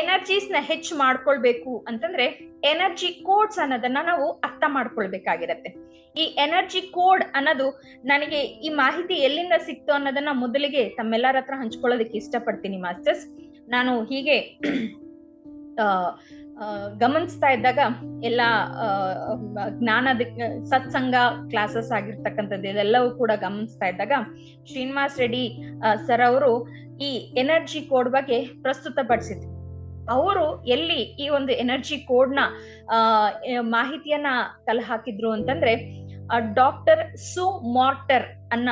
ಎನರ್ಜೀಸ್ನ ಹೆಚ್ಚು ಮಾಡ್ಕೊಳ್ಬೇಕು ಅಂತಂದ್ರೆ ಎನರ್ಜಿ ಕೋಡ್ಸ್ ಅನ್ನೋದನ್ನ ನಾವು ಅರ್ಥ ಮಾಡ್ಕೊಳ್ಬೇಕಾಗಿರತ್ತೆ. ಈ ಎನರ್ಜಿ ಕೋಡ್ ಅನ್ನೋದು ನನಗೆ ಈ ಮಾಹಿತಿ ಎಲ್ಲಿಂದ ಸಿಕ್ತು ಅನ್ನೋದನ್ನ ಮೊದಲಿಗೆ ತಮ್ಮೆಲ್ಲರ ಹತ್ರ ಹಂಚ್ಕೊಳ್ಳೋದಕ್ಕೆ ಇಷ್ಟಪಡ್ತೀನಿ ಮಾಸ್ಟರ್ಸ್. ನಾನು ಹೀಗೆ ಗಮನಿಸ್ತಾ ಇದ್ದಾಗ ಎಲ್ಲ ಜ್ಞಾನದ, ಸತ್ಸಂಗ ಕ್ಲಾಸಸ್ ಆಗಿರ್ತಕ್ಕಂಥದ್ದು ಇದೆಲ್ಲವೂ ಕೂಡ ಗಮನಿಸ್ತಾ ಇದ್ದಾಗ ಶ್ರೀನಿವಾಸ್ ರೆಡ್ಡಿ ಸರ್ ಅವರು ಈ ಎನರ್ಜಿ ಕೋಡ್ ಬಗ್ಗೆ ಪ್ರಸ್ತುತಪಡಿಸಿದ್ರು. ಅವರು ಎಲ್ಲಿ ಈ ಒಂದು ಎನರ್ಜಿ ಕೋಡ್ನ ಮಾಹಿತಿಯನ್ನ ಕಲೆ ಹಾಕಿದ್ರು ಅಂತಂದ್ರೆ ಡಾಕ್ಟರ್ ಸು ಮಾರ್ಟರ್ ಅನ್ನ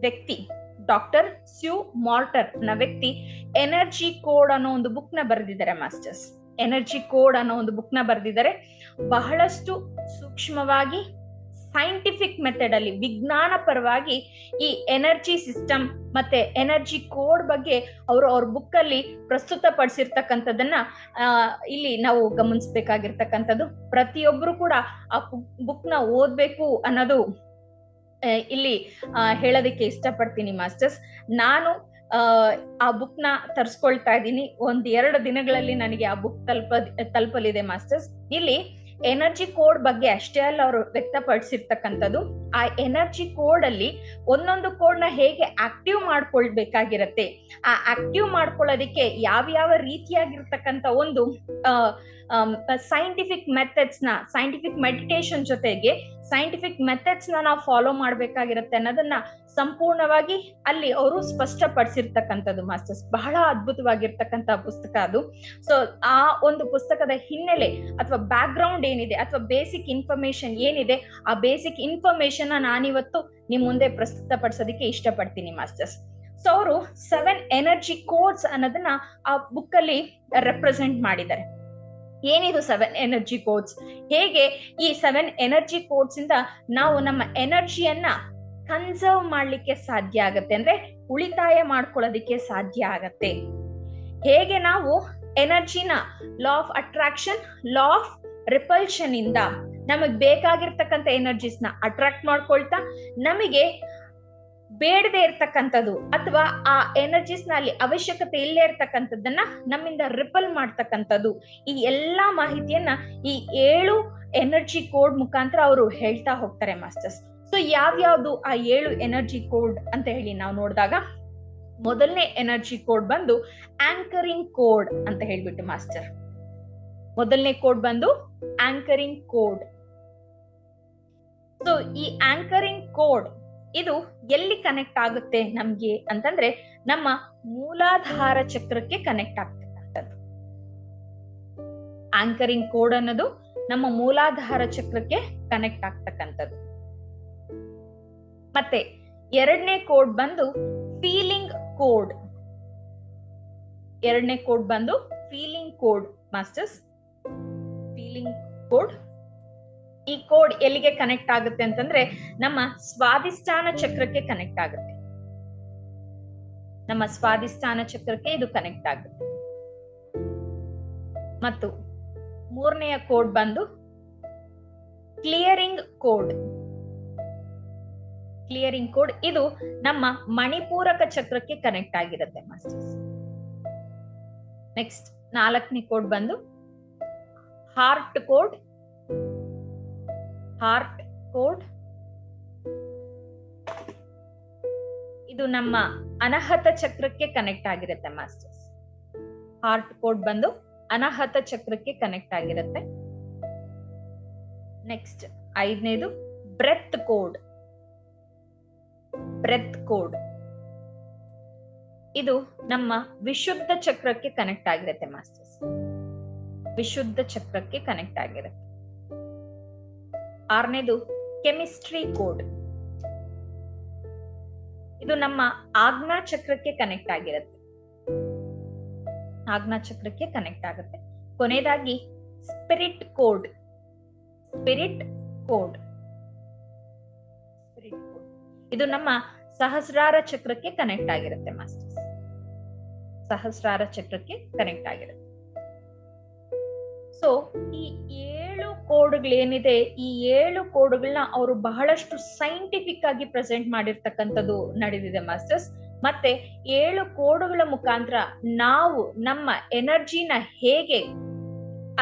ವ್ಯಕ್ತಿ, ಡಾಕ್ಟರ್ ಸ್ಯೂ ಮಾರ್ಟರ್ನ ವ್ಯಕ್ತಿ ಎನರ್ಜಿ ಕೋಡ್ ಅನ್ನೋ ಒಂದು ಬುಕ್ನ ಬರೆದಿದ್ದಾರೆ ಮಾಸ್ಟರ್ಸ್. ಎನರ್ಜಿ ಕೋಡ್ ಅನ್ನೋ ಒಂದು ಬುಕ್ನ ಬರೆದಿದ್ದಾರೆ. ಬಹಳಷ್ಟು ಸೂಕ್ಷ್ಮವಾಗಿ ಸೈಂಟಿಫಿಕ್ ಮೆಥಡ್ ಅಲ್ಲಿ, ವಿಜ್ಞಾನ ಪರವಾಗಿ ಈ ಎನರ್ಜಿ ಸಿಸ್ಟಮ್ ಮತ್ತೆ ಎನರ್ಜಿ ಕೋಡ್ ಬಗ್ಗೆ ಅವರು ಅವ್ರ ಬುಕ್ ಅಲ್ಲಿ ಪ್ರಸ್ತುತ ಪಡಿಸಿರ್ತಕ್ಕಂಥದ್ದನ್ನ ಇಲ್ಲಿ ನಾವು ಗಮನಿಸ್ಬೇಕಾಗಿರ್ತಕ್ಕಂಥದ್ದು. ಪ್ರತಿಯೊಬ್ರು ಕೂಡ ಆ ಬುಕ್ನ ಓದ್ಬೇಕು ಅನ್ನೋದು ಇಲ್ಲಿ ಹೇಳೋದಕ್ಕೆ ಇಷ್ಟಪಡ್ತೀನಿ ಮಾಸ್ಟರ್ಸ್ ನಾನು, ಆ ಬುಕ್ನ ತರಿಸ್ಕೊಳ್ತಾ ಇದ್ದೀನಿ. ಒಂದ್ ಎರಡು ದಿನಗಳಲ್ಲಿ ನನಗೆ ಆ ಬುಕ್ ತಲುಪ ತಲುಪಲಿದೆ ಮಾಸ್ಟರ್ಸ್ ಇಲ್ಲಿ ಎನರ್ಜಿ ಕೋಡ್ ಬಗ್ಗೆ ಅಷ್ಟೇ ಅಲ್ಲ ಅವರು ವ್ಯಕ್ತಪಡಿಸಿರ್ತಕ್ಕಂಥದ್ದು. ಆ ಎನರ್ಜಿ ಕೋಡ್ ಅಲ್ಲಿ ಒಂದೊಂದು ಕೋಡ್ನ ಹೇಗೆ ಆಕ್ಟಿವ್ ಮಾಡ್ಕೊಳ್ಬೇಕಾಗಿರತ್ತೆ. ಆ ಆಕ್ಟಿವ್ ಮಾಡ್ಕೊಳ್ಳೋದಕ್ಕೆ ಯಾವ್ಯಾವ ರೀತಿಯಾಗಿರ್ತಕ್ಕಂಥ ಒಂದು ಸೈಂಟಿಫಿಕ್ ಮೆಥಡ್ಸ್ನ ಸೈಂಟಿಫಿಕ್ ಮೆಡಿಟೇಷನ್ ಜೊತೆಗೆ ಸೈಂಟಿಫಿಕ್ ಮೆಥಡ್ಸ್ನ ನಾವು ಫಾಲೋ ಮಾಡ್ಬೇಕಾಗಿರತ್ತೆ ಅನ್ನೋದನ್ನ ಸಂಪೂರ್ಣವಾಗಿ ಅಲ್ಲಿ ಅವರು ಸ್ಪಷ್ಟಪಡಿಸಿರ್ತಕ್ಕಂಥದ್ದು, ಮಾಸ್ಟರ್ಸ್. ಬಹಳ ಅದ್ಭುತವಾಗಿರ್ತಕ್ಕಂಥ ಪುಸ್ತಕ ಅದು. ಸೊ ಆ ಒಂದು ಪುಸ್ತಕದ ಹಿನ್ನೆಲೆ ಅಥವಾ ಬ್ಯಾಕ್ ಗ್ರೌಂಡ್ ಏನಿದೆ, ಅಥವಾ ಬೇಸಿಕ್ ಇನ್ಫಾರ್ಮೇಶನ್ ಏನಿದೆ, ಆ ಬೇಸಿಕ್ ಇನ್ಫಾರ್ಮೇಶನ್ ನಾನಿವತ್ತು ನಿಮ್ ಮುಂದೆ ಪ್ರಸ್ತುತಪಡಿಸೋದಕ್ಕೆ ಇಷ್ಟಪಡ್ತೀನಿ, ಮಾಸ್ಟರ್ಸ್. ಸೊ ಅವರು ಸೆವೆನ್ ಎನರ್ಜಿ ಕೋಡ್ಸ್ ಅನ್ನೋದನ್ನ ಆ ಬುಕ್ ಅಲ್ಲಿ ರೆಪ್ರೆಸೆಂಟ್ ಮಾಡಿದ್ದಾರೆ. ಏನಿದು ಸೆವೆನ್ ಎನರ್ಜಿ ಕೋಡ್ಸ್ ಹೇಗೆ ಈ ಸೆವೆನ್ ಎನರ್ಜಿ ಕೋಡ್ಸ್ ಇಂದ ನಾವು ನಮ್ಮ ಎನರ್ಜಿಯನ್ನ ಕನ್ಸರ್ವ್ ಮಾಡ್ಲಿಕ್ಕೆ ಸಾಧ್ಯ ಆಗತ್ತೆ ಅಂದ್ರೆ ಉಳಿತಾಯ ಮಾಡ್ಕೊಳ್ಳೋದಿಕ್ಕೆ ಸಾಧ್ಯ ಆಗತ್ತೆ. ಹೇಗೆ ನಾವು ಎನರ್ಜಿನ law of attraction law of repulsion ಇಂದ ನಮಗ್ ಬೇಕಾಗಿರ್ತಕ್ಕಂತ ಎನರ್ಜೀಸ್ನ ಅಟ್ರಾಕ್ಟ್ ಮಾಡ್ಕೊಳ್ತಾ ನಮಗೆ ಬೇಡದೆ ಇರ್ತಕ್ಕಂಥದ್ದು ಅಥವಾ ಆ ಎನರ್ಜೀಸ್ನಲ್ಲಿ ಅವಶ್ಯಕತೆ ಇಲ್ಲೇ ಇರ್ತಕ್ಕಂಥದ್ದನ್ನ ನಮ್ಮಿಂದ ರಿಪಲ್ ಮಾಡ್ತಕ್ಕಂಥದ್ದು. ಈ ಎಲ್ಲಾ ಮಾಹಿತಿಯನ್ನ ಈ ಏಳು ಎನರ್ಜಿ ಕೋಡ್ ಮುಖಾಂತರ ಅವರು ಹೇಳ್ತಾ ಹೋಗ್ತಾರೆ ಮಾಸ್ಟರ್ಸ್ ಸೊ ಯಾವ್ಯಾವ್ದು ಆ ಏಳು ಎನರ್ಜಿ ಕೋಡ್ ಅಂತ ಹೇಳಿ ನಾವು ನೋಡಿದಾಗ, ಮೊದಲನೇ ಎನರ್ಜಿ ಕೋಡ್ ಬಂದು ಆಂಕರಿಂಗ್ ಕೋಡ್ ಅಂತ ಹೇಳ್ಬಿಟ್ಟು ಮಾಸ್ಟರ್ ಮೊದಲನೇ ಕೋಡ್ ಬಂದು ಆಂಕರಿಂಗ್ ಕೋಡ್ ಸೊ ಈ ಆಂಕರಿಂಗ್ ಕೋಡ್ ಇದು ಎಲ್ಲಿ ಕನೆಕ್ಟ್ ಆಗುತ್ತೆ ನಮ್ಗೆ ಅಂತಂದ್ರೆ, ನಮ್ಮ ಮೂಲಾಧಾರ ಚಕ್ರಕ್ಕೆ ಕನೆಕ್ಟ್ ಆಗ್ತಕ್ಕಂಥದ್ದು. ಆಂಕರಿಂಗ್ ಕೋಡ್ ಅನ್ನೋದು ನಮ್ಮ ಮೂಲಾಧಾರ ಚಕ್ರಕ್ಕೆ ಕನೆಕ್ಟ್ ಆಗ್ತಕ್ಕಂಥದ್ದು. ಮತ್ತೆ ಎರಡನೇ ಕೋಡ್ ಬಂದು ಫೀಲಿಂಗ್ ಕೋಡ್ ಎರಡನೇ ಕೋಡ್ ಬಂದು feeling code masters feeling code ಈ ಕೋಡ್ ಎಲ್ಲಿಗೆ ಕನೆಕ್ಟ್ ಆಗುತ್ತೆ ಅಂತಂದ್ರೆ ನಮ್ಮ ಸ್ವಾದಿಷ್ಠಾನ ಚಕ್ರಕ್ಕೆ ಕನೆಕ್ಟ್ ಆಗುತ್ತೆ. ನಮ್ಮ ಸ್ವಾದಿಷ್ಠಾನ ಚಕ್ರಕ್ಕೆ ಇದು ಕನೆಕ್ಟ್ ಆಗುತ್ತೆ. ಮತ್ತು ಮೂರನೆಯ ಕೋಡ್ ಬಂದು ಕ್ಲಿಯರಿಂಗ್ ಕೋಡ್ ಕ್ಲಿಯರಿಂಗ್ ಕೋಡ್ ಇದು ನಮ್ಮ ಮಣಿಪೂರಕ ಚಕ್ರಕ್ಕೆ ಕನೆಕ್ಟ್ ಆಗಿರುತ್ತೆ ಮಾಸ್ಟರ್ಸ್ ನೆಕ್ಸ್ಟ್ ನಾಲ್ಕನೇ ಕೋಡ್ ಬಂದು ಹಾರ್ಟ್ ಕೋಡ್ ಹಾರ್ಟ್ ಕೋಡ್ ಇದು ನಮ್ಮ ಅನಹತ ಚಕ್ರಕ್ಕೆ ಕನೆಕ್ಟ್ ಆಗಿರುತ್ತೆ ಮಾಸ್ಟರ್ಸ್ ಹಾರ್ಟ್ ಕೋಡ್ ಬಂದು ಅನಹತ ಚಕ್ರಕ್ಕೆ ಕನೆಕ್ಟ್ ಆಗಿರುತ್ತೆ. ನೆಕ್ಸ್ಟ್ ಐದನೇದು ಬ್ರೆತ್ ಕೋಡ್ ಬ್ರೆತ್ ಕೋಡ್. ಇದು ನಮ್ಮ ವಿಶುದ್ಧ ಚಕ್ರಕ್ಕೆ ಕನೆಕ್ಟ್ ಆಗಿರುತ್ತೆ ಮಾಸ್ಟರ್ಸ್ ವಿಶುದ್ಧ ಚಕ್ರಕ್ಕೆ ಕನೆಕ್ಟ್ ಆಗಿರುತ್ತೆ. ಆರನೇದು ಕೆಮಿಸ್ಟ್ರಿ ಕೋಡ್ ಇದು ನಮ್ಮ ಆಜ್ಞಾ ಚಕ್ರಕ್ಕೆ ಕನೆಕ್ಟ್ ಆಗಿರುತ್ತೆ. ಆಜ್ಞಾ ಚಕ್ರಕ್ಕೆ ಕನೆಕ್ಟ್ ಆಗುತ್ತೆ. ಕೊನೆಯದಾಗಿ spirit code spirit code spirit code ಇದು ನಮ್ಮ ಸಹಸ್ರಾರ ಚಕ್ರಕ್ಕೆ ಕನೆಕ್ಟ್ ಆಗಿರುತ್ತೆ ಮಾಸ್ಟರ್ಸ್ ಸಹಸ್ರಾರ ಚಕ್ರಕ್ಕೆ ಕನೆಕ್ಟ್ ಆಗಿರುತ್ತೆ. ಸೊ ಈ ಏಳು ಕೋಡ್ಗಳೇನಿದೆ ಈ ಏಳು ಕೋಡ್ಗಳನ್ನ ಅವರು ಬಹಳಷ್ಟು ಸೈಂಟಿಫಿಕ್ ಆಗಿ ಪ್ರೆಸೆಂಟ್ ಮಾಡಿರ್ತಕ್ಕಂಥದ್ದು ನಡೆದಿದೆ ಮಾಸ್ಟರ್ಸ್ ಮತ್ತೆ ಏಳು ಕೋಡ್ಗಳ ಮುಖಾಂತರ ನಾವು ನಮ್ಮ ಎನರ್ಜಿನ ಹೇಗೆ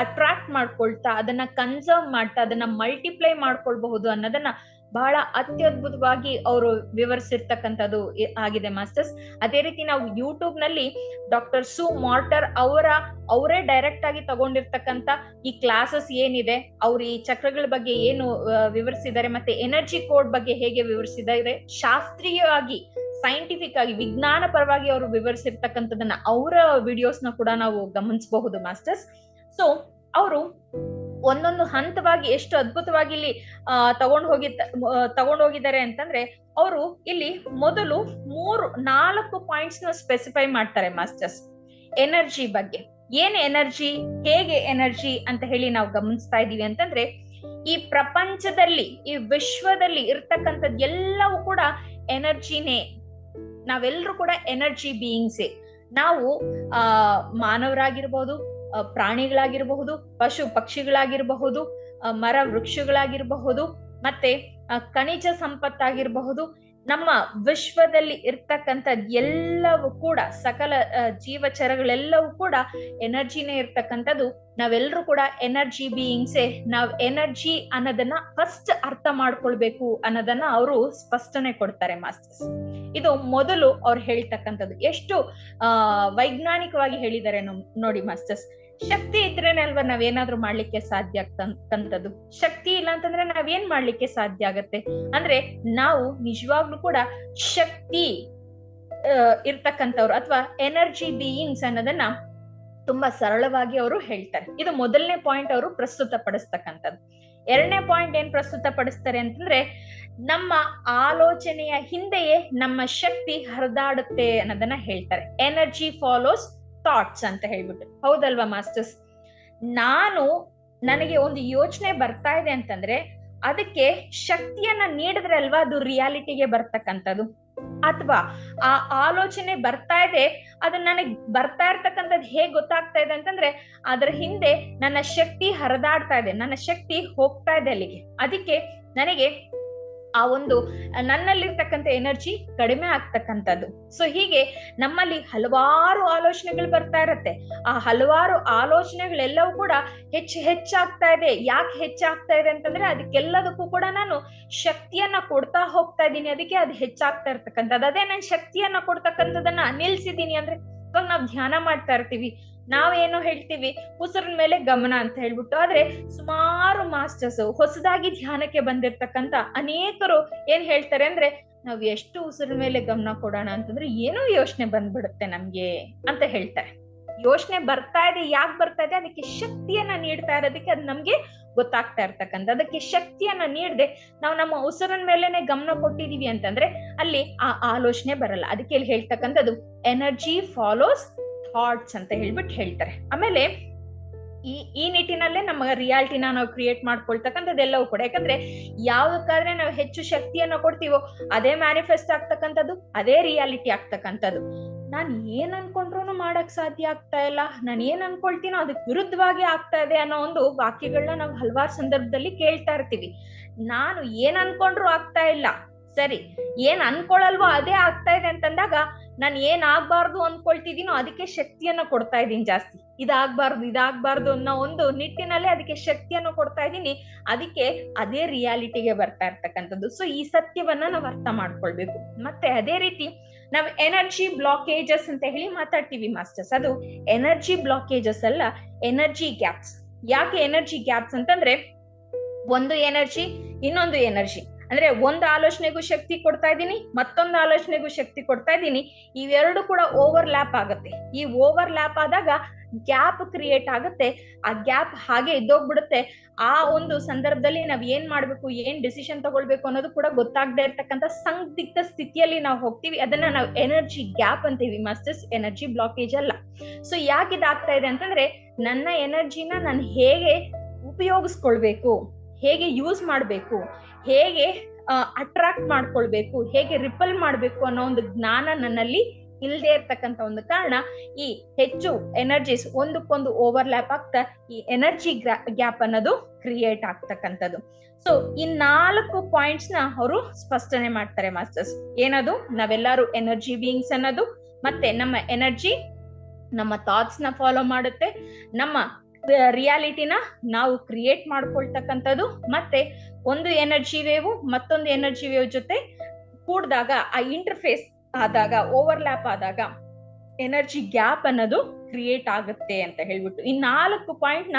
ಅಟ್ರಾಕ್ಟ್ ಮಾಡ್ಕೊಳ್ತಾ, ಅದನ್ನ ಕನ್ಸರ್ವ್ ಮಾಡ್ತಾ, ಅದನ್ನ ಮಲ್ಟಿಪ್ಲೈ ಮಾಡ್ಕೊಳ್ಬಹುದು ಅನ್ನೋದನ್ನ ಬಹಳ ಅತ್ಯದ್ಭುತವಾಗಿ ಅವರು ವಿವರಿಸಿರ್ತಕ್ಕಂಥದ್ದು ಆಗಿದೆ ಮಾಸ್ಟರ್ಸ್. ಅದೇ ರೀತಿ ನಾವು ಯೂಟ್ಯೂಬ್ನಲ್ಲಿ ಡಾಕ್ಟರ್ ಸು ಮಾರ್ಟರ್ ಅವರ, ಅವರೇ ಡೈರೆಕ್ಟ್ ಆಗಿ ತಗೊಂಡಿರ್ತಕ್ಕಂಥ ಈ ಕ್ಲಾಸಸ್ ಏನಿದೆ, ಅವ್ರು ಈ ಚಕ್ರಗಳ ಬಗ್ಗೆ ಏನು ವಿವರಿಸಿದ್ದಾರೆ, ಮತ್ತೆ ಎನರ್ಜಿ ಕೋಡ್ ಬಗ್ಗೆ ಹೇಗೆ ವಿವರಿಸಿದ್ದಾರೆ, ಶಾಸ್ತ್ರೀಯವಾಗಿ ಸೈಂಟಿಫಿಕ್ ಆಗಿ, ವಿಜ್ಞಾನ ಪರವಾಗಿ ಅವರು ವಿವರಿಸಿರ್ತಕ್ಕಂಥದನ್ನ ಅವರ ವಿಡಿಯೋಸ್ನ ಕೂಡ ನಾವು ಗಮನಿಸಬಹುದು ಮಾಸ್ಟರ್ಸ್. ಸೊ ಅವರು ಒಂದೊಂದು ಹಂತವಾಗಿ ಎಷ್ಟು ಅದ್ಭುತವಾಗಿ ಇಲ್ಲಿ ತಗೊಂಡ್ ಹೋಗಿ ತಗೊಂಡು ಹೋಗಿದ್ದಾರೆ ಅಂತಂದ್ರೆ ಅವರು ಇಲ್ಲಿ ಮೊದಲು ಮೂರು, ನಾಲ್ಕು ಪಾಯಿಂಟ್ಸ್ನ ಸ್ಪೆಸಿಫೈ ಮಾಡ್ತಾರೆ ಮಾಸ್ಟರ್ಸ್ ಎನರ್ಜಿ ಬಗ್ಗೆ. ಏನ್ ಎನರ್ಜಿ ಹೇಗೆ ಎನರ್ಜಿ ಅಂತ ಹೇಳಿ ನಾವು ಗಮನಿಸ್ತಾ ಇದೀವಿ ಅಂತಂದ್ರೆ, ಈ ಪ್ರಪಂಚದಲ್ಲಿ, ಈ ವಿಶ್ವದಲ್ಲಿ ಇರ್ತಕ್ಕಂಥದ್ದು ಎಲ್ಲವೂ ಕೂಡ ಎನರ್ಜಿನೇ ನಾವೆಲ್ಲರೂ ಕೂಡ ಎನರ್ಜಿ ಬೀಯಿಂಗ್ಸೇ ನಾವು, ಆ, ಮಾನವರಾಗಿರ್ಬೋದು ಪ್ರಾಣಿಗಳಾಗಿರಬಹುದು, ಪಶು ಪಕ್ಷಿಗಳಾಗಿರಬಹುದು ಮರ ವೃಕ್ಷಗಳಾಗಿರಬಹುದು, ಮತ್ತೆ ಖನಿಜ ಸಂಪತ್ತಾಗಿರಬಹುದು, ನಮ್ಮ ವಿಶ್ವದಲ್ಲಿ ಇರ್ತಕ್ಕಂಥ ಎಲ್ಲವೂ ಕೂಡ, ಸಕಲ ಜೀವಚರಗಳೆಲ್ಲವೂ ಕೂಡ ಎನರ್ಜಿನೇ ಇರ್ತಕ್ಕಂಥದ್ದು. ನಾವೆಲ್ಲರೂ ಕೂಡ ಎನರ್ಜಿ ಬೀಯಿಂಗ್ಸೆ, ನಾವ್ ಎನರ್ಜಿ ಅನ್ನೋದನ್ನ ಫಸ್ಟ್ ಅರ್ಥ ಮಾಡ್ಕೊಳ್ಬೇಕು ಅನ್ನೋದನ್ನ ಅವರು ಸ್ಪಷ್ಟನೆ ಕೊಡ್ತಾರೆ ಮಾಸ್ಟರ್ಸ್. ಇದು ಮೊದಲು ಅವ್ರು ಹೇಳ್ತಕ್ಕಂಥದ್ದು. ಎಷ್ಟು ಆ ವೈಜ್ಞಾನಿಕವಾಗಿ ಹೇಳಿದ್ದಾರೆ ನೋಡಿ ಮಾಸ್ಟರ್ಸ್. ಶಕ್ತಿ ಇದ್ರೇನೆ ಅಲ್ವಾ ನಾವೇನಾದ್ರೂ ಮಾಡ್ಲಿಕ್ಕೆ ಸಾಧ್ಯ ಆಗ್ತಕ್ಕಂಥದ್ದು ಶಕ್ತಿ ಇಲ್ಲ ಅಂತಂದ್ರೆ ನಾವೇನ್ ಮಾಡ್ಲಿಕ್ಕೆ ಸಾಧ್ಯ ಆಗತ್ತೆ? ಅಂದ್ರೆ ನಾವು ನಿಜವಾಗ್ಲೂ ಕೂಡ ಶಕ್ತಿ ಇರ್ತಕ್ಕಂಥವ್ರು ಅಥವಾ ಎನರ್ಜಿ ಬೀಯಿಂಗ್ಸ್ ಅನ್ನೋದನ್ನ ತುಂಬಾ ಸರಳವಾಗಿ ಅವರು ಹೇಳ್ತಾರೆ. ಇದು ಮೊದಲನೇ ಪಾಯಿಂಟ್ ಅವರು ಪ್ರಸ್ತುತ ಪಡಿಸ್ತಕ್ಕಂಥದ್ದು ಎರಡನೇ ಪಾಯಿಂಟ್ ಏನ್ ಪ್ರಸ್ತುತ ಪಡಿಸ್ತಾರೆ ಅಂತಂದ್ರೆ ನಮ್ಮ ಆಲೋಚನೆಯ ಹಿಂದೆಯೇ ನಮ್ಮ ಶಕ್ತಿ ಹರಿದಾಡುತ್ತೆ ಅನ್ನೋದನ್ನ ಹೇಳ್ತಾರೆ. ಎನರ್ಜಿ ಫಾಲೋಸ್ ಥಾಟ್ಸ್ ಅಂತ ಹೇಳ್ಬಿಟ್ಟು. ಹೌದಲ್ವಾ, ಮಾಸ್ಟರ್ಸ್? ನಾನು ನನಗೆ ಒಂದು ಯೋಚನೆ ಬರ್ತಾ ಇದೆ ಅಂತಂದ್ರೆ, ಅದಕ್ಕೆ ಶಕ್ತಿಯನ್ನ ನೀಡಿದ್ರೆ ಅಲ್ವಾ ಅದು ರಿಯಾಲಿಟಿಗೆ ಬರ್ತಕ್ಕಂಥದ್ದು? ಅಥವಾ ಆ ಆಲೋಚನೆ ಬರ್ತಾ ಇದೆ, ಅದು ನನಗೆ ಬರ್ತಾ ಇರ್ತಕ್ಕಂಥದ್ದು ಹೇಗ್ ಗೊತ್ತಾಗ್ತಾ ಇದೆ ಅಂತಂದ್ರೆ, ಅದ್ರ ಹಿಂದೆ ನನ್ನ ಶಕ್ತಿ ಹರಿದಾಡ್ತಾ ಇದೆ, ನನ್ನ ಶಕ್ತಿ ಹೋಗ್ತಾ ಇದೆ ಅಲ್ಲಿಗೆ. ಅದಕ್ಕೆ ನನಗೆ ಆ ಒಂದು ನನ್ನಲ್ಲಿರ್ತಕ್ಕಂಥ ಎನರ್ಜಿ ಕಡಿಮೆ ಆಗ್ತಕ್ಕಂಥದ್ದು. ಸೊ ಹೀಗೆ ನಮ್ಮಲ್ಲಿ ಹಲವಾರು ಆಲೋಚನೆಗಳು ಬರ್ತಾ ಇರತ್ತೆ. ಆ ಹಲವಾರು ಆಲೋಚನೆಗಳೆಲ್ಲವೂ ಕೂಡ ಹೆಚ್ಚು ಹೆಚ್ಚಾಗ್ತಾ ಇದೆ. ಯಾಕೆ ಹೆಚ್ಚಾಗ್ತಾ ಇದೆ ಅಂತಂದ್ರೆ ಅದಕ್ಕೆಲ್ಲದಕ್ಕೂ ಕೂಡ ನಾನು ಶಕ್ತಿಯನ್ನ ಕೊಡ್ತಾ ಹೋಗ್ತಾ ಇದ್ದೀನಿ. ಅದಕ್ಕೆ ಅದು ಹೆಚ್ಚಾಗ್ತಾ ಇರ್ತಕ್ಕಂಥದ್ದು. ಅದೇ ನಾನು ಶಕ್ತಿಯನ್ನ ಕೊಡ್ತಕ್ಕಂಥದ್ದನ್ನ ನಿಲ್ಸಿದ್ದೀನಿ ಅಂದ್ರೆ, ಇವಾಗ ನಾವು ಧ್ಯಾನ ಮಾಡ್ತಾ ಇರ್ತೀವಿ. ನಾವೇನೋ ಹೇಳ್ತೀವಿ, ಉಸಿರಿನ ಮೇಲೆ ಗಮನ ಅಂತ ಹೇಳ್ಬಿಟ್ಟು, ಆದ್ರೆ ಸುಮಾರು ಮಾಸ್ಟರ್ಸ್ ಹೊಸದಾಗಿ ಧ್ಯಾನಕ್ಕೆ ಬಂದಿರ್ತಕ್ಕಂತ ಅನೇಕರು ಏನ್ ಹೇಳ್ತಾರೆ ಅಂದ್ರೆ, ನಾವ್ ಎಷ್ಟು ಉಸಿರಿನ ಮೇಲೆ ಗಮನ ಕೊಡೋಣ ಅಂತಂದ್ರೆ ಏನೋ ಯೋಚನೆ ಬಂದ್ಬಿಡುತ್ತೆ ನಮ್ಗೆ ಅಂತ ಹೇಳ್ತಾರೆ. ಯೋಚನೆ ಬರ್ತಾ ಇದೆ, ಯಾಕೆ ಬರ್ತಾ ಇದೆ? ಅದಕ್ಕೆ ಶಕ್ತಿಯನ್ನ ನೀಡ್ತಾ ಇರೋದಕ್ಕೆ ಅದು ನಮ್ಗೆ ಗೊತ್ತಾಗ್ತಾ ಇರ್ತಕ್ಕಂಥ ಅದಕ್ಕೆ ಶಕ್ತಿಯನ್ನ ನೀಡದೆ ನಾವು ನಮ್ಮ ಉಸಿರಿನ ಮೇಲೆನೆ ಗಮನ ಕೊಟ್ಟಿದೀವಿ ಅಂತಂದ್ರೆ ಅಲ್ಲಿ ಆ ಆಲೋಚನೆ ಬರಲ್ಲ. ಅದಕ್ಕೆ ಇಲ್ಲಿ ಹೇಳ್ತಕ್ಕಂಥದ್ದು ಎನರ್ಜಿ ಫಾಲೋಸ್ ಥಾಟ್ಸ್ ಅಂತ ಹೇಳ್ಬಿಟ್ಟು ಹೇಳ್ತಾರೆ. ಆಮೇಲೆ ಈ ಈ ನಿಟ್ಟಿನಲ್ಲೇ ನಮ್ಮ ರಿಯಾಲಿಟಿನ ನಾವು ಕ್ರಿಯೇಟ್ ಮಾಡ್ಕೊಳ್ತಕ್ಕಂಥದ್ದೆಲ್ಲವೂ ಕೂಡ. ಯಾಕಂದ್ರೆ ಯಾವ್ದಕ್ಕಾದ್ರೆ ನಾವು ಹೆಚ್ಚು ಶಕ್ತಿಯನ್ನ ಕೊಡ್ತೀವೋ ಅದೇ ಮ್ಯಾನಿಫೆಸ್ಟ್ ಆಗ್ತಕ್ಕಂಥದ್ದು ಅದೇ ರಿಯಾಲಿಟಿ ಆಗ್ತಕ್ಕಂಥದ್ದು. ನಾನು ಏನ್ ಅನ್ಕೊಂಡ್ರು ಮಾಡಕ್ ಸಾಧ್ಯ ಆಗ್ತಾ ಇಲ್ಲ. ನಾನು ಏನ್ ಅನ್ಕೊಳ್ತೀನೋ ಅದಕ್ಕೆ ವಿರುದ್ಧವಾಗಿ ಆಗ್ತಾ ಇದೆ ಅನ್ನೋ ಒಂದು ವಾಕ್ಯಗಳನ್ನ ನಾವು ಹಲವಾರು ಸಂದರ್ಭದಲ್ಲಿ ಕೇಳ್ತಾ ಇರ್ತೀವಿ. ನಾನು ಏನ್ ಅನ್ಕೊಂಡ್ರು ಆಗ್ತಾ ಇಲ್ಲ. ಸರಿ ಏನ್ ಅನ್ಕೊಳಲ್ವೋ ಅದೇ ಆಗ್ತಾ ಇದೆ ಅಂತಂದಾಗ ನಾನು ಏನ್ ಆಗ್ಬಾರ್ದು ಅನ್ಕೊಳ್ತಿದೀನೋ ಅದಕ್ಕೆ ಶಕ್ತಿಯನ್ನ ಕೊಡ್ತಾ ಇದ್ದೀನಿ ಜಾಸ್ತಿ. ಇದಾಗ್ಬಾರ್ದು ಇದಾಗ್ಬಾರ್ದು ಅನ್ನೋ ಒಂದು ನಿಟ್ಟಿನಲ್ಲೇ ಅದಕ್ಕೆ ಶಕ್ತಿಯನ್ನು ಕೊಡ್ತಾ ಇದ್ದೀನಿ. ಅದಕ್ಕೆ ಅದೇ ರಿಯಾಲಿಟಿಗೆ ಬರ್ತಾ ಇರ್ತಕ್ಕಂಥದ್ದು. ಸೊ ಈ ಸತ್ಯವನ್ನ ನಾವು ಅರ್ಥ ಮಾಡ್ಕೊಳ್ಬೇಕು. ಮತ್ತೆ ಅದೇ ರೀತಿ ನಾವು ಎನರ್ಜಿ ಬ್ಲಾಕೇಜಸ್ ಅಂತ ಹೇಳಿ ಮಾತಾಡ್ತೀವಿ ಮಾಸ್ಟರ್ಸ್. ಅದು ಎನರ್ಜಿ ಬ್ಲಾಕೇಜಸ್ ಅಲ್ಲ ಎನರ್ಜಿ ಗ್ಯಾಪ್ಸ್. ಯಾಕೆ ಎನರ್ಜಿ ಗ್ಯಾಪ್ಸ್ ಅಂತಂದ್ರೆ ಒಂದು ಎನರ್ಜಿ ಇನ್ನೊಂದು ಎನರ್ಜಿ. ಅಂದ್ರೆ ಒಂದು ಆಲೋಚನೆಗೂ ಶಕ್ತಿ ಕೊಡ್ತಾ ಇದ್ದೀನಿ, ಮತ್ತೊಂದು ಆಲೋಚನೆಗೂ ಶಕ್ತಿ ಕೊಡ್ತಾ ಇದ್ದೀನಿ. ಇವೆರಡು ಕೂಡ ಓವರ್ ಲ್ಯಾಪ್ ಆಗುತ್ತೆ. ಈ ಓವರ್ ಲ್ಯಾಪ್ ಆದಾಗ ಗ್ಯಾಪ್ ಕ್ರಿಯೇಟ್ ಆಗುತ್ತೆ. ಆ ಗ್ಯಾಪ್ ಹಾಗೆ ಇದ್ದೋಗ್ಬಿಡುತ್ತೆ. ಆ ಒಂದು ಸಂದರ್ಭದಲ್ಲಿ ನಾವ್ ಏನ್ ಮಾಡ್ಬೇಕು, ಏನ್ ಡಿಸಿಷನ್ ತಗೊಳ್ಬೇಕು ಅನ್ನೋದು ಕೂಡ ಗೊತ್ತಾಗದೆ ಇರ್ತಕ್ಕಂಥ ಸಂದಿಗ್ಧ ಸ್ಥಿತಿಯಲ್ಲಿ ನಾವು ಹೋಗ್ತೀವಿ. ಅದನ್ನ ನಾವು ಎನರ್ಜಿ ಗ್ಯಾಪ್ ಅಂತೀವಿ ಮಸ್ಟಸ್ ಎನರ್ಜಿ ಬ್ಲಾಕೇಜ್ ಅಲ್ಲ. ಸೊ ಯಾಕೆ ಇದಾಗ್ತಾ ಇದೆ ಅಂತಂದ್ರೆ, ನನ್ನ ಎನರ್ಜಿನ ನಾನು ಹೇಗೆ ಉಪಯೋಗಿಸ್ಕೊಳ್ಬೇಕು? ಹೇಗೆ ಯೂಸ್ ಮಾಡ್ಬೇಕು, ಹೇಗೆ ಅಟ್ರಾಕ್ಟ್ ಮಾಡ್ಕೊಳ್ಬೇಕು, ಹೇಗೆ ರಿಪಲ್ ಮಾಡ್ಬೇಕು ಅನ್ನೋ ಒಂದು ಜ್ಞಾನ ನನ್ನಲ್ಲಿ ಇಲ್ಲದೆ ಇರ್ತಕ್ಕಂಥ ಒಂದು ಕಾರಣ ಈ ಹೆಚ್ಚು ಎನರ್ಜೀಸ್ ಒಂದಕ್ಕೊಂದು ಓವರ್ಲ್ಯಾಪ್ ಆಗ್ತಾ ಈ ಎನರ್ಜಿ ಗ್ಯಾಪ್ ಅನ್ನೋದು ಕ್ರಿಯೇಟ್ ಆಗ್ತಕ್ಕಂಥದ್ದು. ಸೊ ಈ ನಾಲ್ಕು ಪಾಯಿಂಟ್ಸ್ನ ಅವರು ಸ್ಪಷ್ಟನೆ ಮಾಡ್ತಾರೆ ಮಾಸ್ಟರ್ಸ್ ಏನದು? ನಾವೆಲ್ಲರೂ ಎನರ್ಜಿ ಬೀಯಿಂಗ್ಸ್ ಅನ್ನೋದು, ಮತ್ತೆ ನಮ್ಮ ಎನರ್ಜಿ ನಮ್ಮ ಥಾಟ್ಸ್ನ ಫಾಲೋ ಮಾಡುತ್ತೆ, ನಮ್ಮ ರಿಯಾಲಿಟಿನ ನಾವು ಕ್ರಿಯೇಟ್ ಮಾಡ್ಕೊಳ್ತಕ್ಕಂಥದ್ದು ಮತ್ತೆ ಒಂದು ಎನರ್ಜಿ ವೇವ್ ಮತ್ತೊಂದು ಎನರ್ಜಿ ವೇವ್ ಜೊತೆ ಕೂಡಿದಾಗ ಆ ಇಂಟರ್ಫೇಸ್ ಆದಾಗ ಓವರ್ಲ್ಯಾಪ್ ಆದಾಗ ಎನರ್ಜಿ ಗ್ಯಾಪ್ ಅನ್ನೋದು ಕ್ರಿಯೇಟ್ ಆಗುತ್ತೆ ಅಂತ ಹೇಳ್ಬಿಟ್ಟು. ಈ ನಾಲ್ಕು ಪಾಯಿಂಟ್ನ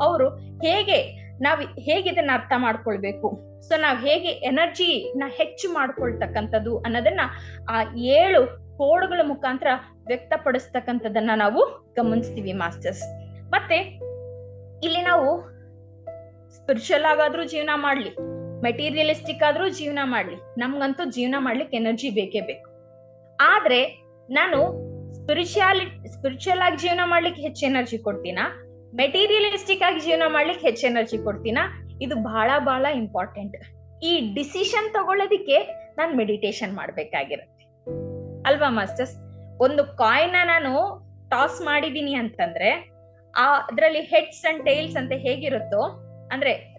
ಅವರು ಹೇಗೆ ನಾವ್ ಹೇಗಿದನ್ನ ಅರ್ಥ ಮಾಡ್ಕೊಳ್ಬೇಕು? ಸೊ ನಾವ್ ಹೇಗೆ ಎನರ್ಜಿ ನ ಹೆಚ್ಚು ಮಾಡ್ಕೊಳ್ತಕ್ಕಂಥದ್ದು ಅನ್ನೋದನ್ನ ಆ ಏಳು ಕೋಡ್ಗಳ ಮುಖಾಂತರ ವ್ಯಕ್ತಪಡಿಸ್ತಕ್ಕಂಥದ್ದನ್ನ ನಾವು ಗಮನಿಸ್ತೀವಿ ಮಾಸ್ಟರ್ಸ್ ಮತ್ತೆ ಇಲ್ಲಿ ನಾವು ಸ್ಪಿರಿಚುವಲ್ ಆಗಾದ್ರೂ ಜೀವನ ಮಾಡ್ಲಿ ಮೆಟೀರಿಯಲಿಸ್ಟಿಕ್ ಆದ್ರೂ ಜೀವನ ಮಾಡ್ಲಿ, ನಮ್ಗಂತೂ ಜೀವನ ಮಾಡ್ಲಿಕ್ಕೆ ಎನರ್ಜಿ ಬೇಕೇ ಬೇಕು. ಆದ್ರೆ ನಾನು ಸ್ಪಿರಿಚುಯಾಲಿ ಸ್ಪಿರಿಚುವಲ್ ಆಗಿ ಜೀವನ ಮಾಡ್ಲಿಕ್ಕೆ ಹೆಚ್ಚು ಎನರ್ಜಿ ಕೊಡ್ತೀನಾ? ಮೆಟೀರಿಯಲಿಸ್ಟಿಕ್ ಆಗಿ ಜೀವನ ಮಾಡ್ಲಿಕ್ಕೆ ಹೆಚ್ಚು ಎನರ್ಜಿ ಕೊಡ್ತೀನಾ? ಇದು ಬಹಳ ಬಹಳ ಇಂಪಾರ್ಟೆಂಟ್ ಈ ಡಿಸಿಷನ್ ತಗೊಳ್ಳೋದಿಕ್ಕೆ ನಾನು ಮೆಡಿಟೇಷನ್ ಮಾಡ್ಬೇಕಾಗಿರುತ್ತೆ. ಅಲ್ವಾ ಮಾಸ್ಟರ್ಸ್ ಒಂದು ಕಾಯಿನ ನಾನು ಟಾಸ್ ಮಾಡಿದೀನಿ ಅಂತಂದ್ರೆ ಆ ಅದ್ರಲ್ಲಿ ಹೆಡ್ಸ್ ಅಂಡ್ ಟೈಲ್ಸ್ ಅಂತ ಹೇಗಿರುತ್ತೋ, ಅಂದ್ರೆ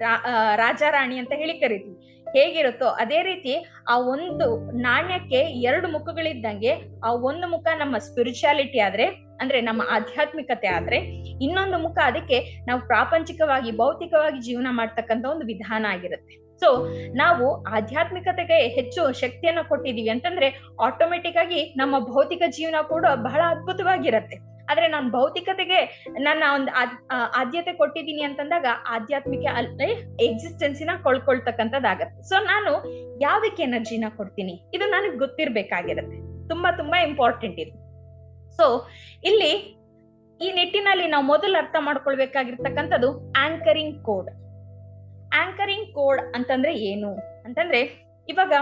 ರಾಜ ರಾಣಿ ಅಂತ ಹೇಳಿ ಕರಿತೀವಿ. ಹೇಗಿರುತ್ತೋ ಅದೇ ರೀತಿ ಆ ಒಂದು ನಾಣ್ಯಕ್ಕೆ ಎರಡು ಮುಖಗಳಿದ್ದಂಗೆ ಆ ಒಂದು ಮುಖ ನಮ್ಮ ಸ್ಪಿರಿಚುಯಾಲಿಟಿ ಆದ್ರೆ, ಅಂದ್ರೆ ನಮ್ಮ ಆಧ್ಯಾತ್ಮಿಕತೆ ಆದ್ರೆ, ಇನ್ನೊಂದು ಮುಖ ಅದಕ್ಕೆ ನಾವು ಪ್ರಾಪಂಚಿಕವಾಗಿ, ಭೌತಿಕವಾಗಿ ಜೀವನ ಮಾಡ್ತಕ್ಕಂತ ಒಂದು ವಿಧಾನ ಆಗಿರುತ್ತೆ. ಸೊ ನಾವು ಆಧ್ಯಾತ್ಮಿಕತೆಗೆ ಹೆಚ್ಚು ಶಕ್ತಿಯನ್ನ ಕೊಟ್ಟಿದೀವಿ ಅಂತಂದ್ರೆ ಆಟೋಮೆಟಿಕ್ ಆಗಿ ನಮ್ಮ ಭೌತಿಕ ಜೀವನ ಕೂಡ ಬಹಳ ಅದ್ಭುತವಾಗಿರತ್ತೆ. ಆದ್ರೆ ನಾನು ಭೌತಿಕತೆಗೆ ನನ್ನ ಒಂದು ಆದ್ಯತೆ ಕೊಟ್ಟಿದ್ದೀನಿ ಅಂತಂದಾಗ ಆಧ್ಯಾತ್ಮಿಕ ಅಲ್ಲೇ ಎಕ್ಸಿಸ್ಟೆನ್ಸಿನ ಕೊಳ್ಕೊಳ್ತಕ್ಕಂಥದ್ದಾಗತ್ತೆ ಸೊ ನಾನು ಯಾವ್ದಕ್ಕೆ ಎನರ್ಜಿನ ಕೊಡ್ತೀನಿ ಇದು ನನಗೆ ಗೊತ್ತಿರ್ಬೇಕಾಗಿರುತ್ತೆ ತುಂಬಾ ತುಂಬಾ ಇಂಪಾರ್ಟೆಂಟ್ ಇದು ಸೊ ಇಲ್ಲಿ ಈ ನಿಟ್ಟಿನಲ್ಲಿ ನಾವು ಮೊದಲು ಅರ್ಥ ಮಾಡ್ಕೊಳ್ಬೇಕಾಗಿರ್ತಕ್ಕಂಥದ್ದು ಆಂಕರಿಂಗ್ ಕೋಡ್ ಆಂಕರಿಂಗ್ ಕೋಡ್ ಅಂತಂದ್ರೆ ಏನು ಅಂತಂದ್ರೆ ಇವಾಗ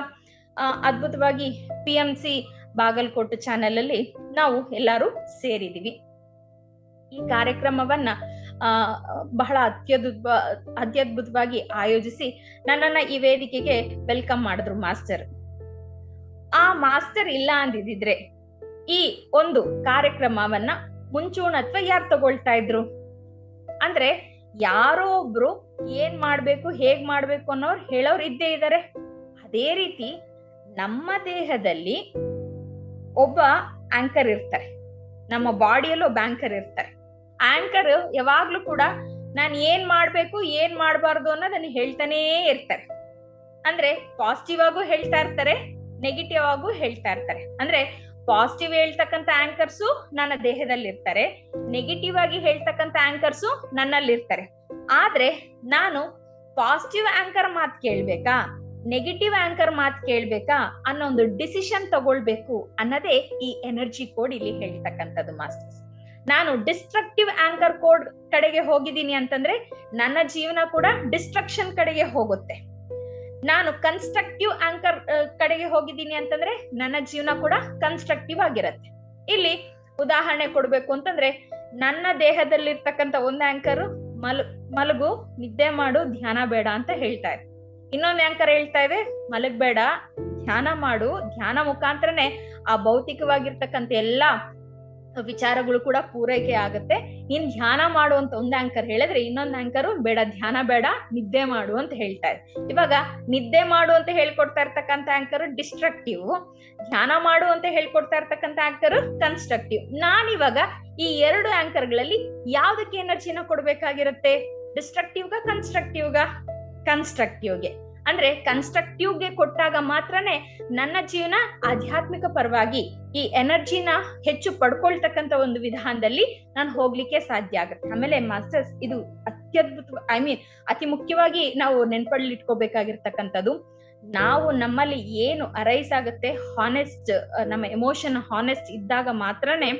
ಅದ್ಭುತವಾಗಿ P M C Bagalkote channel ಅಲ್ಲಿ ನಾವು ಎಲ್ಲರೂ ಸೇರಿದೀವಿ ಈ ಕಾರ್ಯಕ್ರಮವನ್ನ, ಆ, ಬಹಳ ಅತ್ಯದ್ಭುತ, ಅತ್ಯದ್ಭುತವಾಗಿ ಆಯೋಜಿಸಿ ನನ್ನನ್ನ ಈ ವೇದಿಕೆಗೆ ವೆಲ್ಕಮ್ ಮಾಡಿದ್ರು ಮಾಸ್ಟರ್. ಆ ಮಾಸ್ಟರ್ ಇಲ್ಲ ಅಂದಿದ್ರೆ ಈ ಒಂದು ಕಾರ್ಯಕ್ರಮವನ್ನ ಮುಂಚೂಣತ್ವ ಯಾರು ತಗೊಳ್ತಾ ಇದ್ರು? ಅಂದ್ರೆ ಯಾರೋ ಒಬ್ರು ಏನ್ ಮಾಡ್ಬೇಕು, ಹೇಗ್ ಮಾಡ್ಬೇಕು ಅನ್ನೋರು ಹೇಳೋರು ಇದ್ದೇ ಇದ್ದಾರೆ ಅದೇ ರೀತಿ ನಮ್ಮ ದೇಹದಲ್ಲಿ ಒಬ್ಬ ಆಂಕರ್ ಇರ್ತಾರೆ. ನಮ್ಮ ಬಾಡಿಯಲ್ಲಿ ಒಬ್ಬ ಆಂಕರ್ ಇರ್ತಾರೆ. ಆಂಕರ್ ಯಾವಾಗ್ಲೂ ಕೂಡ ನಾನು ಏನ್ ಮಾಡ್ಬೇಕು, ಏನ್ ಮಾಡ್ಬಾರ್ದು ಅನ್ನೋದನ್ನ ಹೇಳ್ತಾನೇ ಇರ್ತಾರೆ. ಅಂದ್ರೆ ಪಾಸಿಟಿವ್ ಆಗು ಹೇಳ್ತಾ ಇರ್ತಾರೆ ನೆಗೆಟಿವ್ ಆಗೂ ಹೇಳ್ತಾ ಇರ್ತಾರೆ. ಅಂದ್ರೆ ಪಾಸಿಟಿವ್ ಹೇಳ್ತಕ್ಕಂತ ಆಂಕರ್ಸು ನನ್ನ ದೇಹದಲ್ಲಿ ಇರ್ತಾರೆ ನೆಗೆಟಿವ್ ಆಗಿ ಹೇಳ್ತಕ್ಕಂತ ಆಂಕರ್ಸು ನನ್ನಲ್ಲಿ ಇರ್ತಾರೆ ಆದ್ರೆ ನಾನು ಪಾಸಿಟಿವ್ ಆಂಕರ್ ಮಾತ್ ಕೇಳ್ಬೇಕಾ? ನೆಗೆಟಿವ್ ಆಂಕರ್ ಮಾತ್ ಕೇಳ್ಬೇಕಾ ಅನ್ನೋ ಒಂದು ಡಿಸಿಷನ್ ತಗೊಳ್ಬೇಕು ಅನ್ನೋದೇ ಈ ಎನರ್ಜಿ ಕೋಡ್ ಇಲ್ಲಿ ಹೇಳ್ತಕ್ಕಂಥದ್ದು ಮಾಸ್ಟರ್ಸ್. ನಾನು ಡಿಸ್ಟ್ರಕ್ಟಿವ್ ಆಂಕರ್ ಕೋಡ್ ಕಡೆಗೆ ಹೋಗಿದ್ದೀನಿ ಅಂತಂದ್ರೆ ನನ್ನ ಜೀವನ ಕೂಡ ಡಿಸ್ಟ್ರಕ್ಷನ್ ಕಡೆಗೆ ಹೋಗುತ್ತೆ. ನಾನು ಕನ್ಸ್ಟ್ರಕ್ಟಿವ್ ಆಂಕರ್ ಕಡೆಗೆ ಹೋಗಿದ್ದೀನಿ ಅಂತಂದ್ರೆ ನನ್ನ ಜೀವನ ಕೂಡ ಕನ್ಸ್ಟ್ರಕ್ಟಿವ್ ಆಗಿರತ್ತೆ. ಇಲ್ಲಿ ಉದಾಹರಣೆ ಕೊಡ್ಬೇಕು ಅಂತಂದ್ರೆ ನನ್ನ ದೇಹದಲ್ಲಿರ್ತಕ್ಕಂಥ ಒಂದು ಆಂಕರ್ ಮಲ್, ಮಲಗು, ನಿದ್ದೆ ಮಾಡು, ಧ್ಯಾನ ಬೇಡ ಅಂತ ಹೇಳ್ತಾ ಇನ್ನೊಂದು ಆಂಕರ್ ಹೇಳ್ತಾ ಇದೆ, ಮಲಗಬೇಡ, ಧ್ಯಾನ ಮಾಡು, ಧ್ಯಾನ ಮುಖಾಂತರನೇ ಆ ಭೌತಿಕವಾಗಿರ್ತಕ್ಕಂಥ ಎಲ್ಲಾ ವಿಚಾರಗಳು ಕೂಡ ಪೂರೈಕೆ ಆಗುತ್ತೆ. ಇನ್ ಧ್ಯಾನ ಮಾಡು ಅಂತ ಒಂದ್ ಆಂಕರ್ ಹೇಳಿದ್ರೆ ಇನ್ನೊಂದ್ ಆಂಕರ್ ಬೇಡ, ಧ್ಯಾನ ಬೇಡ, ನಿದ್ದೆ ಮಾಡು ಅಂತ ಹೇಳ್ತಾ ಇದೆ. ಇವಾಗ ನಿದ್ದೆ ಮಾಡು ಅಂತ ಹೇಳ್ಕೊಡ್ತಾ ಇರ್ತಕ್ಕಂಥ ಆಂಕರ್ ಡಿಸ್ಟ್ರಕ್ಟಿವ್ ಧ್ಯಾನ ಮಾಡು ಅಂತ ಹೇಳ್ಕೊಡ್ತಾ ಇರ್ತಕ್ಕಂತ ಆಂಕರ್ ಕನ್ಸ್ಟ್ರಕ್ಟಿವ್ ನಾನಿವಾಗ ಈ ಎರಡು ಆಂಕರ್ಗಳಲ್ಲಿ ಯಾವ್ದಕ್ಕೆ ಎನರ್ಜಿನ ಕೊಡ್ಬೇಕಾಗಿರುತ್ತೆ? ಕನ್ಸ್ಟ್ರಕ್ಟಿವ್ ಕನ್ಸ್ಟ್ರಕ್ಟಿವ್ಗ ಕನ್ಸ್ಟ್ರಕ್ಟಿವ್ಗೆ ಅಂದ್ರೆ ಕನ್ಸ್ಟ್ರಕ್ಟಿವ್ಗೆ ಕೊಟ್ಟಾಗ ಮಾತ್ರನೇ ನನ್ನ ಜೀವನ ಆಧ್ಯಾತ್ಮಿಕ ಪರವಾಗಿ ಈ ಎನರ್ಜಿನ ಹೆಚ್ಚು ಪಡ್ಕೊಳ್ತಕ್ಕಂತ ಒಂದು ವಿಧಾನದಲ್ಲಿ ನಾನು ಹೋಗ್ಲಿಕ್ಕೆ ಸಾಧ್ಯ ಆಗುತ್ತೆ. ಆಮೇಲೆ ಮಾಸ್ಟರ್ಸ್ ಇದು ಅತ್ಯದ್ಭುತ ಐ ಮೀನ್ ಅತಿ ಮುಖ್ಯವಾಗಿ ನಾವು ನೆನ್ಪಲ್ಲಿ ಇಟ್ಕೋಬೇಕಾಗಿರ್ತಕ್ಕಂಥದ್ದು ನಾವು ನಮ್ಮಲ್ಲಿ ಏನು ಅರೈಸ್ ಆಗುತ್ತೆ ಹಾನೆಸ್ಟ್ ನಮ್ಮ ಎಮೋಷನ್ ಹಾನೆಸ್ಟ್ ಇದ್ದಾಗ ಮಾತ್ರನೇ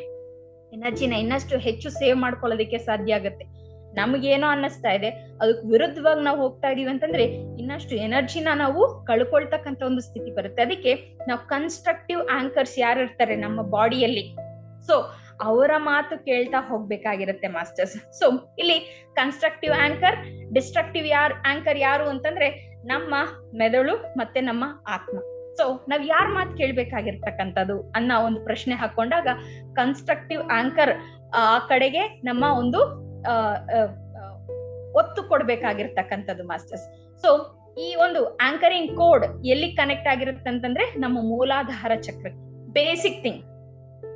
ಎನರ್ಜಿನ ಇನ್ನಷ್ಟು ಹೆಚ್ಚು ಸೇವ್ ಮಾಡ್ಕೊಳ್ಳೋದಕ್ಕೆ ಸಾಧ್ಯ ಆಗುತ್ತೆ. ನಮ್ಗೇನೋ ಅನ್ನಿಸ್ತಾ ಇದೆ. ಅದಕ್ಕೆ ವಿರುದ್ಧವಾಗಿ ನಾವು ಹೋಗ್ತಾ ಇದೀವಿ ಅಂತಂದ್ರೆ ಇನ್ನಷ್ಟು ಎನರ್ಜಿನ ನಾವು ಕಳ್ಕೊಳ್ತಕ್ಕಂತ ಒಂದು ಸ್ಥಿತಿ ಬರುತ್ತೆ. ಅದಕ್ಕೆ ನಾವು ಕನ್ಸ್ಟ್ರಕ್ಟಿವ್ ಆಂಕರ್ಸ್ ಯಾರು ಇರ್ತಾರೆ? ನಮ್ಮ ಬಾಡಿಯಲ್ಲಿ ಸೊ ಅವರ ಮಾತು ಕೇಳ್ತಾ ಹೋಗ್ಬೇಕಾಗಿರುತ್ತೆ ಮಾಸ್ಟರ್ಸ್ ಸೊ ಇಲ್ಲಿ ಕನ್ಸ್ಟ್ರಕ್ಟಿವ್ ಆಂಕರ್ ಡಿಸ್ಟ್ರಕ್ಟಿವ್ ಯಾರ್ ಆಂಕರ್ ಯಾರು ಅಂತಂದ್ರೆ ನಮ್ಮ ಮೆದುಳು ಮತ್ತೆ ನಮ್ಮ ಆತ್ಮ. ಸೊ ನಾವ್ ಯಾರ್ ಮಾತು ಕೇಳ್ಬೇಕಾಗಿರ್ತಕ್ಕಂಥದ್ದು ಅನ್ನ ಒಂದು ಪ್ರಶ್ನೆ ಹಾಕೊಂಡಾಗ ಕನ್ಸ್ಟ್ರಕ್ಟಿವ್ ಆಂಕರ್ ಆ ಕಡೆಗೆ ನಮ್ಮ ಒಂದು ಒತ್ತು ಕೊಡ್ಬೇಕಾಗಿರ್ತಕ್ಕಂಥದ್ದು ಮಾಸ್ಟರ್ಸ್. ಸೊ ಈ ಒಂದು ಆಂಕರಿಂಗ್ ಕೋಡ್ ಎಲ್ಲಿ ಕನೆಕ್ಟ್ ಆಗಿರುತ್ತೆ ಅಂತಂದ್ರೆ ನಮ್ಮ ಮೂಲಾಧಾರ ಚಕ್ರ ಬೇಸಿಕ್ ಥಿಂಗ್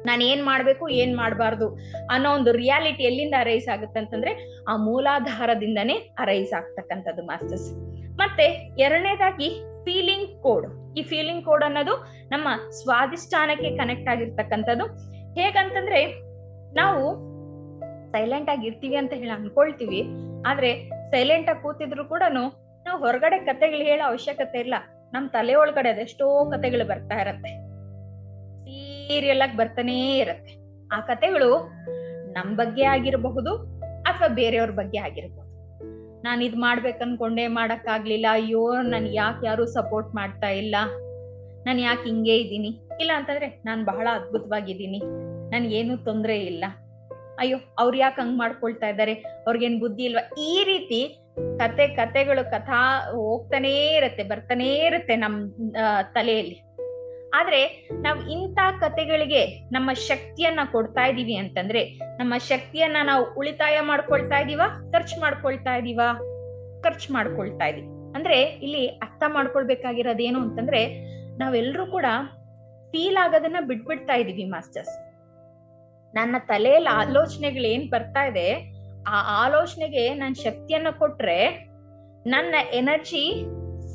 ನಾನು ಏನ್ ಮಾಡ್ಬೇಕು, ಏನ್ ಮಾಡಬಾರ್ದು ಅನ್ನೋ ಒಂದು ರಿಯಾಲಿಟಿ ಎಲ್ಲಿಂದ ಅರೈಸ್ ಆಗುತ್ತೆ ಅಂತಂದ್ರೆ ಆ ಮೂಲಾಧಾರದಿಂದನೇ ಅರೈಸ್ ಆಗ್ತಕ್ಕಂಥದ್ದು ಮಾಸ್ಟರ್ಸ್. ಮತ್ತೆ ಎರಡನೇದಾಗಿ ಫೀಲಿಂಗ್ ಕೋಡ್ ಈ ಫೀಲಿಂಗ್ ಕೋಡ್ ಅನ್ನೋದು ನಮ್ಮ ಸ್ವಾದಿಷ್ಠಾನಕ್ಕೆ ಕನೆಕ್ಟ್ ಆಗಿರ್ತಕ್ಕಂಥದ್ದು. ಹೇಗಂತಂದ್ರೆ ನಾವು ಸೈಲೆಂಟ್ ಆಗಿ ಇರ್ತೀವಿ ಅಂತ ಹೇಳಿ ಅನ್ಕೊಳ್ತೀವಿ. ಆದ್ರೆ ಸೈಲೆಂಟ್ ಆಗಿ ಕೂತಿದ್ರು ಕೂಡ ನಾವು ಹೊರಗಡೆ ಕತೆಗಳು ಹೇಳೋ ಅವಶ್ಯಕತೆ ಇಲ್ಲ. ನಮ್ ತಲೆ ಒಳಗಡೆ ಅದೆಷ್ಟೋ ಕತೆಗಳು ಬರ್ತಾ ಇರತ್ತೆ. ಸೀರಿಯಲ್ ಆಗಿ ಬರ್ತಾನೇ ಇರತ್ತೆ. ಆ ಕತೆಗಳು ನಮ್ ಬಗ್ಗೆ ಆಗಿರಬಹುದು ಅಥವಾ ಬೇರೆಯವ್ರ ಬಗ್ಗೆ ಆಗಿರಬಹುದು. ನಾನು ಇದ್ ಮಾಡ್ಬೇಕು ಅನ್ಕೊಂಡೆ ಮಾಡಕ್ ಆಗ್ಲಿಲ್ಲ ಅಯ್ಯೋ, ನನ್ ಯಾಕೆ ಯಾರು ಸಪೋರ್ಟ್ ಮಾಡ್ತಾ ಇಲ್ಲ. ನಾನು ಯಾಕೆ ಹಿಂಗೆ ಇದ್ದೀನಿ? ಇಲ್ಲ ಅಂತಂದ್ರೆ ನಾನು ಬಹಳ ಅದ್ಭುತವಾಗಿದ್ದೀನಿ. ನನ್ಗೇನು ತೊಂದ್ರೆ ಇಲ್ಲ. ಅಯ್ಯೋ, ಅವ್ರು ಯಾಕೆ ಹಂಗ್ ಮಾಡ್ಕೊಳ್ತಾ ಇದ್ದಾರೆ? ಅವ್ರಿಗೇನ್ ಬುದ್ಧಿ ಇಲ್ವಾ? ಈ ರೀತಿ ಕತೆ, ಕತೆಗಳು ಕಥಾ ಹೋಗ್ತಾನೇ ಇರತ್ತೆ, ಬರ್ತಾನೇ ಇರುತ್ತೆ ನಮ್ ತಲೆಯಲ್ಲಿ. ಆದ್ರೆ ನಾವ್ ಇಂಥ ಕತೆಗಳಿಗೆ ನಮ್ಮ ಶಕ್ತಿಯನ್ನ ಕೊಡ್ತಾ ಇದೀವಿ ಅಂತಂದ್ರೆ, ನಮ್ಮ ಶಕ್ತಿಯನ್ನ ನಾವು ಉಳಿತಾಯ ಮಾಡ್ಕೊಳ್ತಾ ಇದೀವ? ಖರ್ಚು ಮಾಡ್ಕೊಳ್ತಾ ಇದೀವ? ಖರ್ಚು ಮಾಡ್ಕೊಳ್ತಾ ಇದೀವಿ. ಅಂದ್ರೆ ಇಲ್ಲಿ ಅರ್ಥ ಮಾಡ್ಕೊಳ್ಬೇಕಾಗಿರೋದೇನು ಅಂತಂದ್ರೆ ನಾವೆಲ್ಲರೂ ಕೂಡ ಫೀಲ್ ಆಗೋದನ್ನ ಬಿಟ್ಬಿಡ್ತಾ ಇದೀವಿ ಮಾಸ್ಟರ್ಸ್ ನನ್ನ ತಲೆಯಲ್ಲಿ ಆಲೋಚನೆಗಳು ಏನ್ ಬರ್ತಾ ಇದೆ ಆ ಆಲೋಚನೆಗೆ ನಾನ್ ಶಕ್ತಿಯನ್ನ ಕೊಟ್ರೆ ನನ್ನ ಎನರ್ಜಿ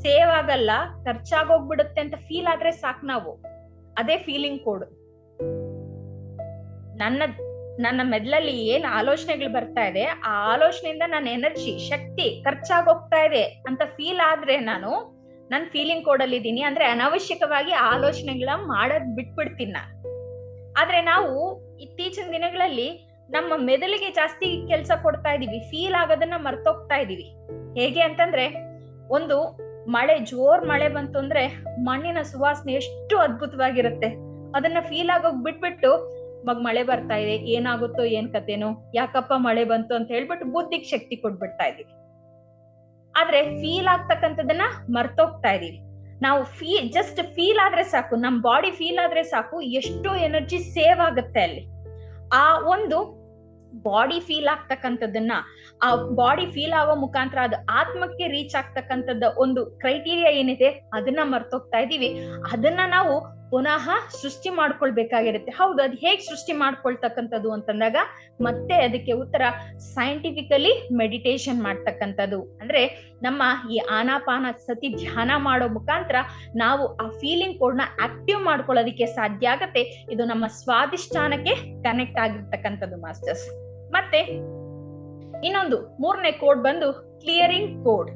ಸೇವ್ ಆಗಲ್ಲ ಖರ್ಚಾಗೋಗ್ಬಿಡುತ್ತೆ ಅಂತ ಫೀಲ್ ಆದ್ರೆ ಸಾಕು ನಾವು. ಅದೇ ಫೀಲಿಂಗ್ ಕೋಡ್. ನನ್ನ ನನ್ನ ಮೆದ್ಲಲ್ಲಿ ಏನ್ ಆಲೋಚನೆಗಳು ಬರ್ತಾ ಇದೆ ಆ ಆಲೋಚನೆಯಿಂದ ನನ್ನ ಎನರ್ಜಿ ಶಕ್ತಿ ಖರ್ಚಾಗೋಗ್ತಾ ಇದೆ ಅಂತ ಫೀಲ್ ಆದ್ರೆ ನಾನು ನನ್ನ ಫೀಲಿಂಗ್ ಕೋಡ್ ಅಲ್ಲಿ ಇದೀನಿ ಅಂದ್ರೆ ಅನಾವಶ್ಯಕವಾಗಿ ಆಲೋಚನೆಗಳ ಮಾಡೋದ್ ಬಿಟ್ಬಿಡ್ತೀನಿ ನಾನು. ಆದ್ರೆ ನಾವು ಇತ್ತೀಚಿನ ದಿನಗಳಲ್ಲಿ ನಮ್ಮ ಮೆದುಳಿಗೆ ಜಾಸ್ತಿ ಕೆಲಸ ಕೊಡ್ತಾ ಇದೀವಿ ಫೀಲ್ ಆಗೋದನ್ನ ಮರ್ತೋಗ್ತಾ ಇದೀವಿ. ಹೇಗೆ ಅಂತಂದ್ರೆ, ಒಂದು ಮಳೆ, ಜೋರ್ ಮಳೆ ಬಂತು ಅಂದ್ರೆ ಮಣ್ಣಿನ ಸುವಾಸನೆ ಎಷ್ಟು ಅದ್ಭುತವಾಗಿರುತ್ತೆ. ಅದನ್ನ ಫೀಲ್ ಆಗೋಗ್ ಬಿಟ್ಬಿಟ್ಟು ಮಗ್ ಮಳೆ ಬರ್ತಾ ಇದೆ, ಏನಾಗುತ್ತೋ, ಏನ್ ಕತೆನೋ ಯಾಕಪ್ಪ ಮಳೆ ಬಂತು ಅಂತ ಹೇಳ್ಬಿಟ್ಟು ಬುದ್ಧಿಗೆ ಶಕ್ತಿ ಕೊಟ್ಬಿಡ್ತಾ ಇದೀವಿ. ಆದ್ರೆ ಫೀಲ್ ಆಗ್ತಕ್ಕಂಥದನ್ನ ಮರ್ತೋಗ್ತಾ ಇದೀವಿ. ನಾವು ಫೀ ಜಸ್ಟ್ ಫೀಲ್ ಆದ್ರೆ ಸಾಕು, ನಮ್ ಬಾಡಿ ಫೀಲ್ ಆದ್ರೆ ಸಾಕು, ಎಷ್ಟು ಎನರ್ಜಿ ಸೇವ್ ಆಗುತ್ತೆ ಅಲ್ಲಿ. ಆ ಒಂದು ಬಾಡಿ ಫೀಲ್ ಆಗ್ತಕ್ಕಂಥದ್ದನ್ನ, ಆ ಬಾಡಿ ಫೀಲ್ ಆಗೋ ಮುಖಾಂತರ ಅದು ಆತ್ಮಕ್ಕೆ ರೀಚ್ ಆಗ್ತಕ್ಕಂಥದ್ದು ಒಂದು ಕ್ರೈಟೀರಿಯಾ ಏನಿದೆ, ಅದನ್ನ ಮರ್ತೋಗ್ತಾ ಇದೀವಿ. ಅದನ್ನ ನಾವು ಪುನಃ ಸೃಷ್ಟಿ ಮಾಡ್ಕೊಳ್ಬೇಕಾಗಿರುತ್ತೆ. ಹೌದು, ಅದು ಹೇಗ್ ಸೃಷ್ಟಿ ಮಾಡ್ಕೊಳ್ತಕ್ಕಂಥದ್ದು ಅಂತಂದಾಗ ಮತ್ತೆ ಅದಕ್ಕೆ ಉತ್ತರ ಸೈಂಟಿಫಿಕಲಿ ಮೆಡಿಟೇಷನ್ ಮಾಡ್ತಕ್ಕಂಥದ್ದು. ಅಂದ್ರೆ ನಮ್ಮ ಈ ಆನಾಪಾನ ಸತಿ ಧ್ಯಾನ ಮಾಡೋ ಮುಖಾಂತರ ನಾವು ಆ ಫೀಲಿಂಗ್ ಕೋಡ್ನ ಆಕ್ಟಿವ್ ಮಾಡ್ಕೊಳ್ಳೋದಕ್ಕೆ ಸಾಧ್ಯ ಆಗತ್ತೆ. ಇದು ನಮ್ಮ ಸ್ವಾದಿಷ್ಠಾನಕ್ಕೆ ಕನೆಕ್ಟ್ ಆಗಿರ್ತಕ್ಕಂಥದ್ದು ಮಾಸ್ಟರ್ಸ್ ಮತ್ತೆ ಇನ್ನೊಂದು, ಮೂರನೇ ಕೋಡ್ ಬಂದು ಕ್ಲಿಯರಿಂಗ್ ಕೋಡ್